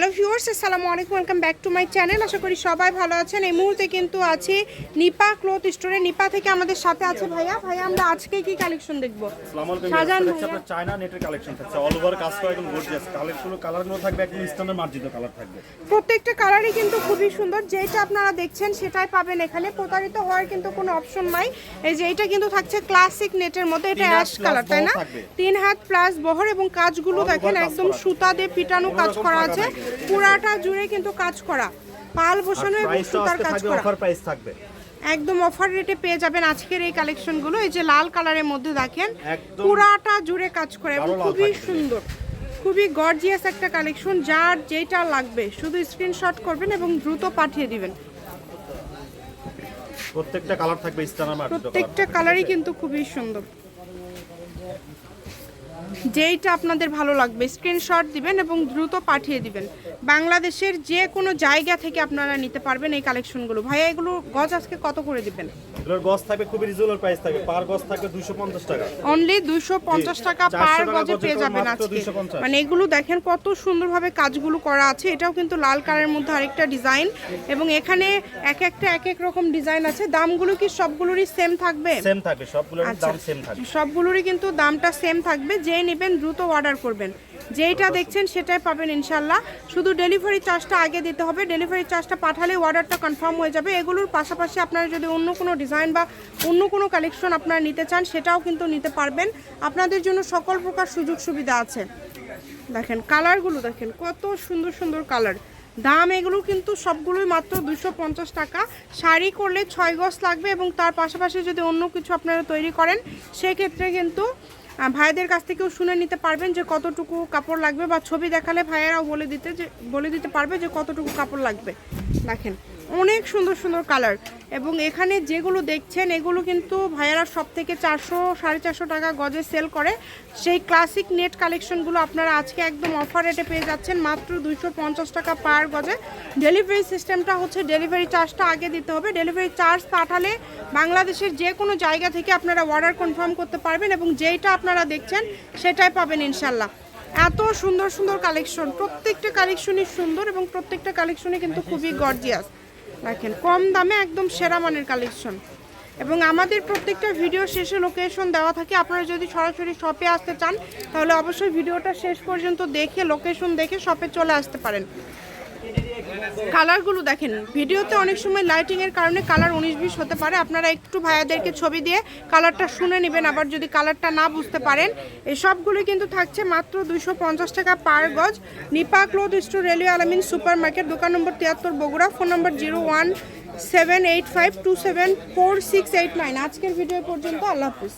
Hello viewers আসসালামু আলাইকুম welcome back to my channel আশা করি সবাই ভালো আছেন। এই মুহূর্তে কিন্তু আছি নিপা ক্লথ স্টোরে। নিপা থেকে আমাদের সাথে আছে ভাইয়া। ভাইয়া আমরা আজকে কি কালেকশন দেখব? হচ্ছে ভাইয়া। চায়না নেটের কালেকশন থাকছে। অল ওভার কাজ করা একদম গর্জিয়াস কালারগুলো কালারগুলো থাকবে একদম স্ট্যান্ডার্ড মার্জিত কালার থাকবে। প্রত্যেকটা কালারই কিন্তু খুবই সুন্দর। যেটা আপনারা দেখছেন সেটাই পাবেন এখানে। প্রতারিত হওয়ার কিন্তু কোনো অপশন নাই। এই যে এটা কিন্তু থাকছে ক্লাসিক নেটের মধ্যে। এটা অ্যাশ কালার তাই না? তিন হাত প্লাস বহর এবং কাজগুলো দেখেন একদম সুতা দিয়ে পিটানো কাজ করা আছে। পুরাটা জুড়ে কিন্তু কাজ করা। পাল বসানো এবং সুতার কাজ করা। অফার প্রাইস থাকবে। একদম অফার রেটে পেয়ে যাবেন আজকের এই কালেকশনগুলো এই যে লাল কালারের মধ্যে দেখেন পুরাটা জুড়ে কাজ করে এবং খুবই সুন্দর খুবই গর্জিয়াস একটা কালেকশন যার যেটা লাগবে শুধু স্ক্রিনশট করবেন এবং দ্রুত পাঠিয়ে দিবেন। প্রত্যেকটা কালার থাকবে মার্জিত প্রত্যেকটা কালারই কিন্তু খুবই সুন্দর। যেইটা আপনাদের ভালো লাগবে স্ক্রিনশট দিবেন এবং দ্রুত পাঠিয়ে দিবেন। বাংলাদেশের যে কোনো জায়গা থেকে আপনারা নিতে পারবেন এই কালেকশনগুলো ভাইয়া এগুলো গজ আজকে কত করে দিবেন? এগুলোর গজ থাকবে খুবই রিজনেবল প্রাইস থাকবে। পার গজ থাকবে 250 টাকা। অনলি দুইশো পঞ্চাশ জি, টাকা পার গজে পেয়ে যাবেন আজকে। মানে এগুলো দেখেন কত সুন্দরভাবে কাজগুলো করা আছে। এটাও কিন্তু লাল কালারের মধ্যে আরেকটা ডিজাইন এবং এখানে এক একটা এক এক রকম ডিজাইন আছে। দামগুলো কি সবগুলোরই সেম থাকবে? সেম থাকবে সবগুলোর আচ্ছা। দাম সেম থাকবে। সবগুলোরই কিন্তু দামটা সেম থাকবে। যেই নেবেন, দ্রুত অর্ডার করবেন। যেইটা দেখছেন সেটাই পাবেন ইনশাল্লাহ। শুধু ডেলিভারি চার্জটা আগে দিতে হবে। ডেলিভারি চার্জটা পাঠালে অর্ডারটা কনফার্ম হয়ে যাবে। এগুলোর পাশাপাশি আপনারা যদি অন্য কোনো ডিজাইন বা অন্য কোনো কালেকশন আপনারা নিতে চান, সেটাও কিন্তু নিতে পারবেন। আপনাদের জন্য সকল প্রকার সুযোগ সুবিধা আছে। দেখেন কালারগুলো দেখেন, কত সুন্দর সুন্দর কালার দাম এগুলো কিন্তু সবগুলোই মাত্র দুশো টাকা। শাড়ি করলে ছয় গজ লাগবে এবং তার পাশাপাশি যদি অন্য কিছু আপনারা তৈরি করেন, সেক্ষেত্রে কিন্তু ভাইদের কাছ থেকেও শুনে নিতে পারবেন যে কতটুকু কাপড় লাগবে বা ছবি দেখালে ভাইয়েরাও বলে দিতে যে বলে দিতে পারবে যে কতটুকু কাপড় লাগবে। দেখেন অনেক সুন্দর সুন্দর কালার। এবং এখানে যেগুলো দেখছেন, এগুলো কিন্তু ভাইয়ারা সব থেকে চারশো, সাড়ে চারশো টাকা গজে সেল করে। সেই ক্লাসিক নেট কালেকশনগুলো আপনারা আজকে একদম অফার রেটে পেয়ে যাচ্ছেন, মাত্র দুইশো পঞ্চাশ টাকা পার গজে। ডেলিভারি সিস্টেমটা হচ্ছে ডেলিভারি চার্জটা আগে দিতে হবে। ডেলিভারি চার্জ পাঠালে বাংলাদেশের যে কোনো জায়গা থেকে আপনারা অর্ডার কনফার্ম করতে পারবেন এবং যেইটা আপনারা দেখছেন, সেটাই পাবেন ইনশাল্লাহ এত সুন্দর সুন্দর কালেকশন প্রত্যেকটা কালেকশনই সুন্দর এবং প্রত্যেকটা কালেকশনই কিন্তু খুবই গর্জিয়াস দেখেন, কম দামে একদম সেরা মানের কালেকশন এবং আমাদের প্রত্যেকটা ভিডিও শেষে লোকেশন দেওয়া থাকে। আপনারা যদি সরাসরি শপে আসতে চান, তাহলে অবশ্যই ভিডিওটা শেষ পর্যন্ত দেখে লোকেশন দেখে শপে চলে আসতে পারেন। কালারগুলো দেখেন, ভিডিওতে অনেক সময় লাইটিং এর কারণে কালার উনিশ বিশ হতে পারে। আপনারা একটু ভাইয়াদেরকে ছবি দিয়ে কালারটা শুনে নেবেন, আবার যদি কালারটা না বুঝতে পারেন, এই সবগুলো কিন্তু থাকছে মাত্র দুইশো পঞ্চাশ টাকা পার গজ। Nipa cloth store, railway Alamin super market দোকান নম্বর তিয়াত্তর Bogura, phone number zero one seven eight five two seven four six eight nine. আজকের ভিডিও পর্যন্ত আল্লাহ হাফিজ।